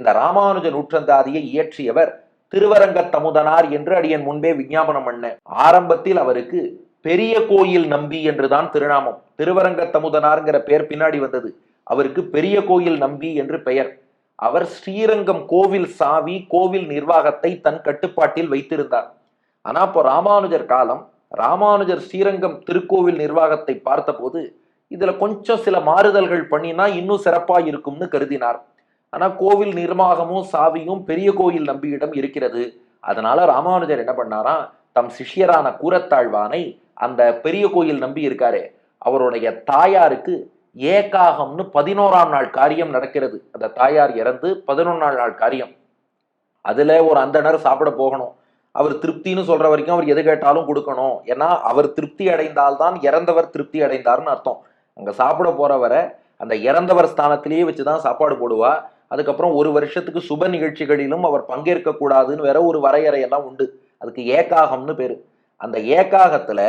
இந்த ராமானுஜ நூற்றந்தாதியை இயற்றியவர் திருவரங்க தமுதனார் என்று அடியன் முன்பே விஞ்ஞாபனம் பண்ண. ஆரம்பத்தில் அவருக்கு பெரிய கோயில் நம்பி என்றுதான் திருநாமம். திருவரங்க தமுதனார்ங்கிற பெயர் பின்னாடி வந்தது. அவருக்கு பெரிய கோயில் நம்பி என்று பெயர். அவர் ஸ்ரீரங்கம் கோவில் சாவி கோவில் நிர்வாகத்தை தன் கட்டுப்பாட்டில் வைத்திருந்தார். ஆனா இப்போ ராமானுஜர் காலம் ராமானுஜர் ஸ்ரீரங்கம் திருக்கோவில் நிர்வாகத்தை பார்த்தபோது இதுல கொஞ்சம் சில மாறுதல்கள் பண்ணினா இன்னும் சிறப்பா இருக்கும்னு கருதினார். ஆனால் கோவில் நிர்வாகமும் சாவியும் பெரிய கோயில் நம்பியிடம் இருக்கிறது. அதனால ராமானுஜர் என்ன பண்ணாராம்? தம் சிஷ்யரான கூரத்தாழ்வானை அந்த பெரிய கோயில் நம்பி இருக்காரு அவருடைய தாயாருக்கு ஏகாகம்னு பதினோராம் நாள் காரியம் நடக்கிறது. அந்த தாயார் இறந்து பதினொன்றாம் நாள் காரியம். அதுல ஒரு அந்தனர் சாப்பிட போகணும். அவர் திருப்தின்னு சொல்ற வரைக்கும் அவர் எது கேட்டாலும் கொடுக்கணும். ஏன்னா அவர் திருப்தி அடைந்தால்தான் இறந்தவர் திருப்தி அடைந்தார்னு அர்த்தம். அங்க சாப்பிட போறவரை அந்த இறந்தவர் ஸ்தானத்திலேயே வச்சுதான் சாப்பாடு போடுவா. அதுக்கப்புறம் ஒரு வருஷத்துக்கு சுப நிகழ்ச்சிகளிலும் அவர் பங்கேற்க கூடாதுன்னு வேற ஒரு வரையறை எல்லாம் உண்டு. அதுக்கு ஏகாகம்னு பேரு. அந்த ஏகாகத்துல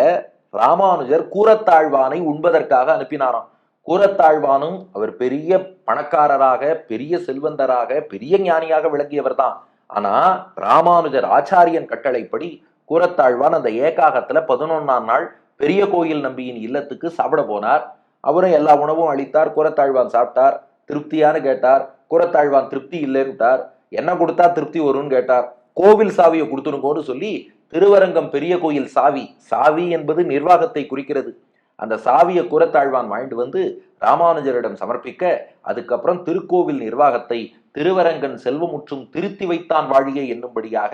ராமானுஜர் கூரத்தாழ்வானை உண்பதற்காக அனுப்பினாராம். கூரத்தாழ்வானும் அவர் பெரிய பணக்காரராக பெரிய செல்வந்தராக பெரிய ஞானியாக விளங்கியவர் தான். ஆனா ராமானுஜர் ஆச்சாரியன் கட்டளைப்படி கூரத்தாழ்வான் அந்த ஏகாகத்துல பதினொன்னாம் நாள் பெரிய கோயில் நம்பியின் இல்லத்துக்கு சாப்பிட போனார். அவரும் எல்லா உணவும் அளித்தார் கூரத்தாழ்வான் சாப்பிட்டார். திருப்தியான்னு கேட்டார். கூரத்தாழ்வான் திருப்தி இல்லைன்னுட்டார் என்ன கொடுத்தா திருப்தி வரும்னு கேட்டார். கோவில் சாவியை கொடுத்துருக்கோன்னு சொல்லி திருவரங்கம் பெரிய கோயில் சாவி சாவி என்பது நிர்வாகத்தை குறிக்கிறது. அந்த சாவியை கூரத்தாழ்வான் வாங்கிட்டு வந்து ராமானுஜரிடம் சமர்ப்பிக்க அதுக்கப்புறம் திருக்கோவில் நிர்வாகத்தை திருவரங்கன் செல்வமுற்றும் திருத்தி வைத்தான் வாழிய என்னும்படியாக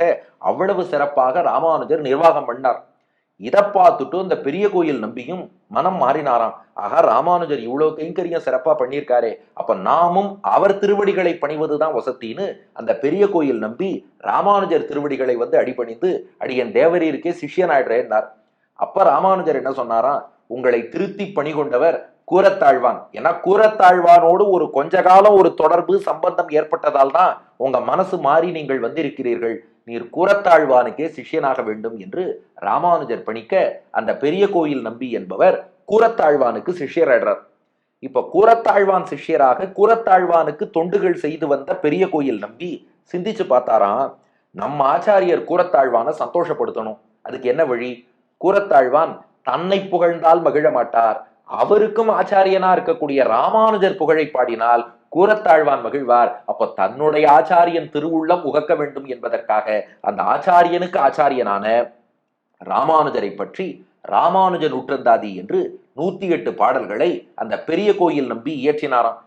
அவ்வளவு சிறப்பாக ராமானுஜர் நிர்வாகம் பண்ணார். இதை பார்த்துட்டு இந்த பெரிய கோயில் நம்பியும் மனம் மாறினாராம். ஆகா ராமானுஜர் இவ்வளோ கைங்கரியம் சிறப்பாக பண்ணியிருக்காரே. அப்போ நாமும் அவர் திருவடிகளை பணிவதுதான் வசத்தின்னு அந்த பெரிய கோயில் நம்பி ராமானுஜர் திருவடிகளை வந்து அடிபணிந்து அடியன் தேவரீருக்கே சிஷியனாயிடுறேன்னார் அப்ப ராமானுஜர் என்ன சொன்னாராம்? உங்களை திருத்தி பணி கொண்டவர் கூரத்தாழ்வான். ஏன்னா கூரத்தாழ்வானோடு ஒரு கொஞ்ச காலம் ஒரு தொடர்பு சம்பந்தம் ஏற்பட்டதால் தான் உங்க மனசு மாறி நீங்கள் வந்திருக்கிறீர்கள். நீர் கூரத்தாழ்வானுக்கே சிஷ்யனாக வேண்டும் என்று ராமானுஜர் பணிக்க அந்த பெரிய கோயில் நம்பி என்பவர் கூரத்தாழ்வானுக்கு சிஷ்யராடுறார் இப்ப கூரத்தாழ்வான் சிஷ்யராக கூரத்தாழ்வானுக்கு தொண்டுகள் செய்து வந்த பெரிய கோயில் நம்பி சிந்திச்சு பார்த்தாராம் நம்ம ஆச்சாரியர் கூரத்தாழ்வானை சந்தோஷப்படுத்தணும். அதுக்கு என்ன வழி? கூரத்தாழ்வான் தன்னை புகழ்ந்தால் மகிழ மாட்டார். அவருக்கும் ஆச்சாரியனா இருக்கக்கூடிய ராமானுஜர் புகழை பாடினால் கூரத்தாழ்வான் மகிழ்வார். அப்ப தன்னுடைய ஆச்சாரியன் திருவுள்ளம் உகக்க வேண்டும் என்பதற்காக அந்த ஆச்சாரியனுக்கு ஆச்சாரியனான ராமானுஜரை பற்றி ராமானுஜ நூற்றந்தாதி என்று நூத்தி எட்டு பாடல்களை அந்த பெரிய கோயில் நம்பி இயற்றினாராம்.